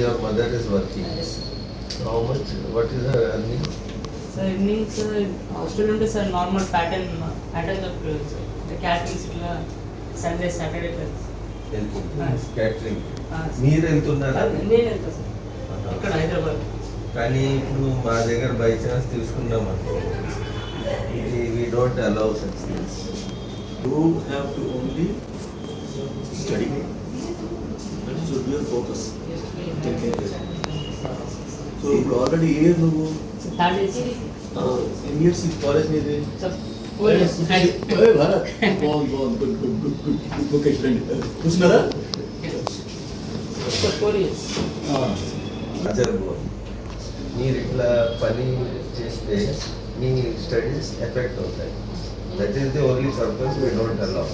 your mother is working. How much? What is her earning? Sir evenings hostel ఉంటే sir normal pattern pattern చెప్తుంది sir caterings ఇట్లా Sunday Saturday వెళ్తుంది Nice. Catering మీరు వెళ్తున్నారా నేను వెళ్తా సార్ ఇక్కడ హైదరాబాద్. కానీ ఇప్పుడు మా దగ్గర బై ఛాన్స్ తీసుకున్నాం అనుకో. ఇది we don't allow such things You have to only study. So ఇప్పుడు ఆల్రెడీ ఏ ఇయర్ నువ్వు ఎన్ని ఇయర్స్ కాలేజ్ నీది గుడ్ కూర్చున్నారా మీరు ఇట్లా పని చేస్తే మీ స్టడీస్ ఎఫెక్ట్ అవుతాయి that is the only purpose we don't allow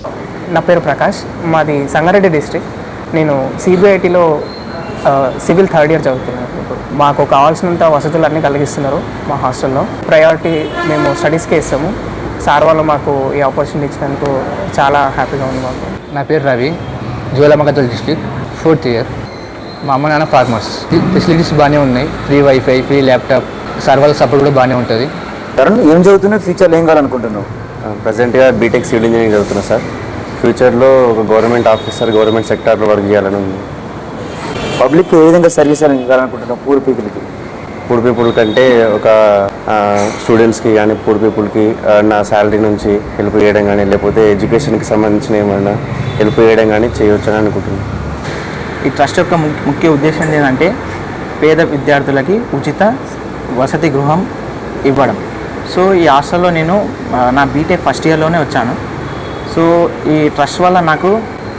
నా పేరు ప్రకాష్ మాది సంగారెడ్డి డిస్ట్రిక్ట్ నేను సిబిఐటిలో సివిల్ థర్డ్ ఇయర్ చదువుతున్నాను. ఇప్పుడు మాకు కావాల్సినంత వసతులు అన్నీ కలిగిస్తున్నారు మా హాస్టల్లో. ప్రయారిటీ మేము స్టడీస్కే ఇస్తాము. సార్ వాళ్ళు మాకు ఈ ఆపర్చునిటీ ఇచ్చినందుకు చాలా హ్యాపీగా ఉంది మాకు. నా పేరు రవి జోలమగదల్ డిస్ట్రిక్ట్ ఫోర్త్ ఇయర్. మా అమ్మ నాన్న ఫార్మర్స్. ఫెసిలిటీస్ బాగానే ఉన్నాయి. Free WiFi free laptop server support కూడా బాగానే ఉంటుంది. తరుణ్ ఏం చదువుతున్నావు? ఫ్యూచర్లో ఏం కావాలనుకుంటున్నావు? ప్రజెంట్గా బీటెక్ సివిల్ ఇంజనీరింగ్ చదువుతున్నా సార్. ఫ్యూచర్లో ఒక గవర్నమెంట్ ఆఫీసర్ గవర్నమెంట్ సెక్టార్లో వర్క్ చేయాలని ఉంది. పబ్లిక్ ఏ విధంగా సర్వీస్ ఇవ్వాలనుకుంటున్నావు పూర్ పీపుల్కి? పూర్ పీపుల్ కంటే ఒక స్టూడెంట్స్కి కానీ పూర్ పీపుల్కి నా శాలరీ నుంచి హెల్ప్ చేయడం కానీ లేకపోతే ఎడ్యుకేషన్కి సంబంధించిన ఏమైనా హెల్ప్ చేయడం కానీ చేయవచ్చని అనుకుంటున్నాను ఈ ట్రస్ట్ యొక్క ముఖ్య ఉద్దేశం ఏంటంటే పేద విద్యార్థులకి ఉచిత వసతి గృహం ఇవ్వడం. సో ఈ హాస్టల్లో నేను నా బీటెక్ ఫస్ట్ ఇయర్లోనే వచ్చాను. సో ఈ ట్రస్ట్ వల్ల నాకు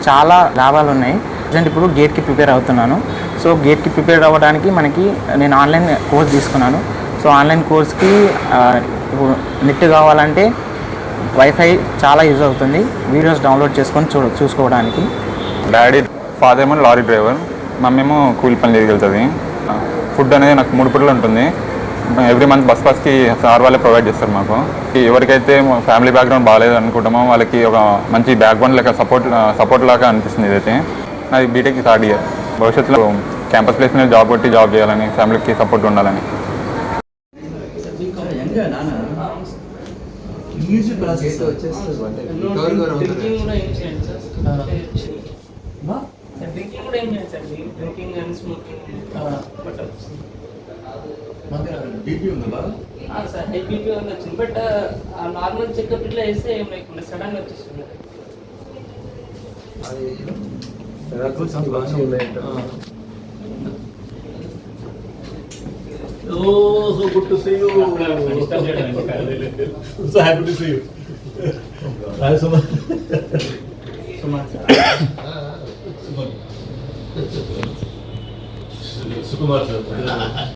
చాలా లాభాలు ఉన్నాయి. ప్రజెంట్ ఇప్పుడు గేట్కి ప్రిపేర్ అవుతున్నాను. సో గేట్కి ప్రిపేర్ అవ్వడానికి మనకి నేను ఆన్లైన్ కోర్స్ తీసుకున్నాను. సో ఆన్లైన్ కోర్స్కి ఇప్పుడు నెట్ కావాలంటే వైఫై చాలా యూజ్ అవుతుంది. వీడియోస్ డౌన్లోడ్ చేసుకొని చూ చూసుకోవడానికి. డాడీ ఫాదర్ ఏమో లారీ డ్రైవర్. మమ్మీ ఏమో కూలి పని వెళ్తుంది. ఫుడ్ అనేది నాకు మూడు పూటలు ఉంటుంది. ఎవ్రీ మంత్ బస్ పాస్కి సార్ వాళ్ళే ప్రొవైడ్ చేస్తారు మాకు. ఎవరికైతే ఫ్యామిలీ బ్యాక్గ్రౌండ్ బాగాలేదు అనుకుంటామో వాళ్ళకి ఒక మంచి బ్యాక్ బోన్ లెక్క సపోర్ట్ సపోర్ట్ లాగా అనిపిస్తుంది ఇదైతే. నాది బీటెక్ థర్డ్ ఇయర్ భవిష్యత్తులో క్యాంపస్ ప్లేస్ మీద జాబ్ కొట్టి జాబ్ చేయాలని ఫ్యామిలీకి సపోర్ట్ ఉండాలని. ఎంగా నాన్న ఈజీ ప్రాసెస్ డ్రింకింగ్ కూడా ఏం చేయండి సార్? డ్రింకింగ్ కూడా ఏం చేయండి sir drinking and smoking but BP ఉందా సార్ బట్ ఆ నార్మల్ చెకప్ ఇట్లా వేస్తే ఏం లేకుండా సడన్గా వచ్చేస్తుంది. so happy to see you. Hi, Suma. సుమారు సార్.